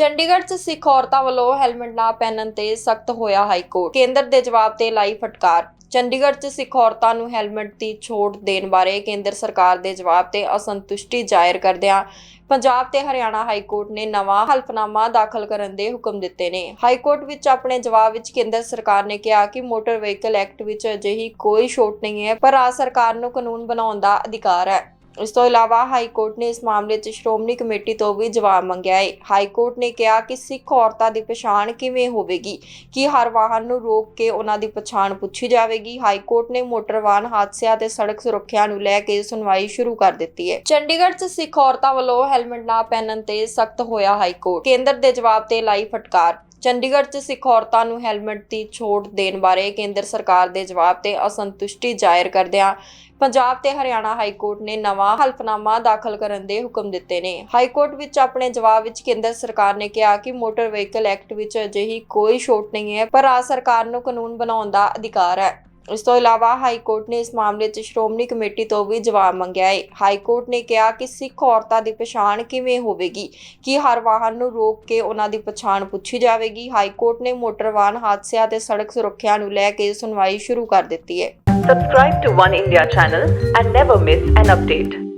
ਚੰਡੀਗੜ੍ਹ 'ਚ ਸਿੱਖ ਔਰਤਾਂ ਵੱਲੋਂ ਹੈਲਮਟ ਨਾ ਪਹਿਨਣ ਤੇ ਸਖਤ ਹੋਇਆ ਹਾਈ ਕੋਰਟ ਕੇਂਦਰ ਦੇ ਜਵਾਬ ਤੇ ਲਾਈ ਫਟਕਾਰ। ਚੰਡੀਗੜ੍ਹ 'ਚ ਸਿੱਖ ਔਰਤਾਂ ਨੂੰ ਹੈਲਮਟ ਦੀ ਛੋਟ ਦੇਣ ਬਾਰੇ ਕੇਂਦਰ ਸਰਕਾਰ ਦੇ ਜਵਾਬ ਤੇ ਅਸੰਤੁਸ਼ਟੀ ਜ਼ਾਹਿਰ ਕਰਦਿਆਂ ਪੰਜਾਬ ਤੇ ਹਰਿਆਣਾ ਹਾਈ ਕੋਰਟ ਨੇ ਨਵਾਂ ਹਲਫਨਾਮਾ ਦਾਖਲ ਕਰਨ ਦੇ ਹੁਕਮ ਦਿੱਤੇ ਨੇ। ਹਾਈ ਕੋਰਟ ਵਿੱਚ ਆਪਣੇ ਜਵਾਬ ਵਿੱਚ ਕੇਂਦਰ ਸਰਕਾਰ ਨੇ ਕਿਹਾ ਕਿ ਮੋਟਰ ਵਹੀਕਲ ਐਕਟ ਵਿੱਚ ਅਜਿਹੀ ਕੋਈ ਛੋਟ ਨਹੀਂ ਹੈ, ਪਰ ਆ ਸਰਕਾਰ ਨੂੰ ਕਾਨੂੰਨ ਬਣਾਉਣ ਦਾ ਅਧਿਕਾਰ ਹੈ। ਇਸ ਤੋਂ ਇਲਾਵਾ ਹਾਈ ਕੋਰਟ ਨੇ ਇਸ ਮਾਮਲੇ 'ਚ ਸ਼੍ਰੋਮਣੀ ਕਮੇਟੀ ਤੋਂ ਵੀ ਜਵਾਬ ਮੰਗਿਆ ਹੈ। ਹਾਈ ਕੋਰਟ ਨੇ ਕਿਹਾ ਕਿ ਸਿੱਖ ਔਰਤਾਂ ਦੀ ਪਛਾਣ ਕਿਵੇਂ ਹੋਵੇਗੀ? ਕਿ ਹਰ ਵਾਹਨ ਨੂੰ ਰੋਕ ਕੇ ਉਹਨਾਂ ਦੀ ਪਛਾਣ ਪੁੱਛੀ ਜਾਵੇਗੀ? ਹਾਈ ਕੋਰਟ ਨੇ ਮੋਟਰ ਵਾਹਨ ਹਾਦਸਿਆਂ ਤੇ ਸੜਕ ਸੁਰੱਖਿਆ ਨੂੰ ਲੈ ਕੇ ਸੁਣਵਾਈ ਸ਼ੁਰੂ ਕਰ ਦਿੱਤੀ ਹੈ। ਚੰਡੀਗੜ੍ਹ 'ਚ ਸਿੱਖ ਔਰਤਾਂ ਵੱਲੋਂ ਹੈਲਮਟ ਨਾ ਪਹਿਨਣ ਤੇ ਸਖਤ ਹੋਇਆ ਹਾਈ ਕੋਰਟ। ਕੇਂਦਰ ਦੇ ਜਵਾਬ ਤੇ ਲਾਈ ਫਟਕਾਰ ਚੰਡੀਗੜ੍ਹ 'ਚ ਸਿੱਖ ਔਰਤਾਂ ਨੂੰ ਹੈਲਮਟ ਦੀ ਛੋਟ ਦੇਣ ਬਾਰੇ ਕੇਂਦਰ ਸਰਕਾਰ ਦੇ ਜਵਾਬ ਤੇ ਅਸੰਤੁਸ਼ਟੀ ਜ਼ਾਹਿਰ ਕਰਦਿਆਂ ਪੰਜਾਬ ਤੇ ਹਰਿਆਣਾ ਹਾਈ ਕੋਰਟ ਨੇ ਨਵਾਂ ਹਲਫਨਾਮਾ ਦਾਖਲ ਕਰਨ ਦੇ ਹੁਕਮ ਦਿੱਤੇ ਨੇ। ਹਾਈ ਕੋਰਟ ਵਿੱਚ ਆਪਣੇ ਜਵਾਬ ਵਿੱਚ ਕੇਂਦਰ ਸਰਕਾਰ ਨੇ ਕਿਹਾ ਕਿ ਮੋਟਰ ਵਹੀਕਲ ਐਕਟ ਵਿੱਚ ਅਜਿਹੀ ਕੋਈ ਛੋਟ ਨਹੀਂ ਹੈ, ਪਰ ਆ ਸਰਕਾਰ ਨੂੰ ਕਾਨੂੰਨ ਬਣਾਉਣ ਦਾ ਅਧਿਕਾਰ ਹੈ। ਇਸ ਤੋਂ ਇਲਾਵਾ ਹਾਈ ਕੋਰਟ ਨੇ ਇਸ ਮਾਮਲੇ 'ਚ ਸ਼੍ਰੋਮਣੀ ਕਮੇਟੀ ਤੋਂ ਵੀ ਜਵਾਬ ਮੰਗਿਆ ਹੈ। ਹਾਈ ਕੋਰਟ ਨੇ ਕਿਹਾ ਕਿ ਸਿੱਖ ਔਰਤਾਂ ਦੀ ਪਛਾਣ ਕਿਵੇਂ ਹੋਵੇਗੀ? ਕਿ ਹਰ ਵਾਹਨ ਨੂੰ ਰੋਕ ਕੇ ਉਹਨਾਂ ਦੀ ਪਛਾਣ ਪੁੱਛੀ ਜਾਵੇਗੀ? ਹਾਈ ਕੋਰਟ ਨੇ ਮੋਟਰ ਵਾਹਨ ਹਾਦਸਿਆਂ ਤੇ ਸੜਕ ਸੁਰੱਖਿਆ ਨੂੰ ਲੈ ਕੇ ਸੁਣਵਾਈ ਸ਼ੁਰੂ ਕਰ ਦਿੱਤੀ ਹੈ। Subscribe to One India channel and never miss an update.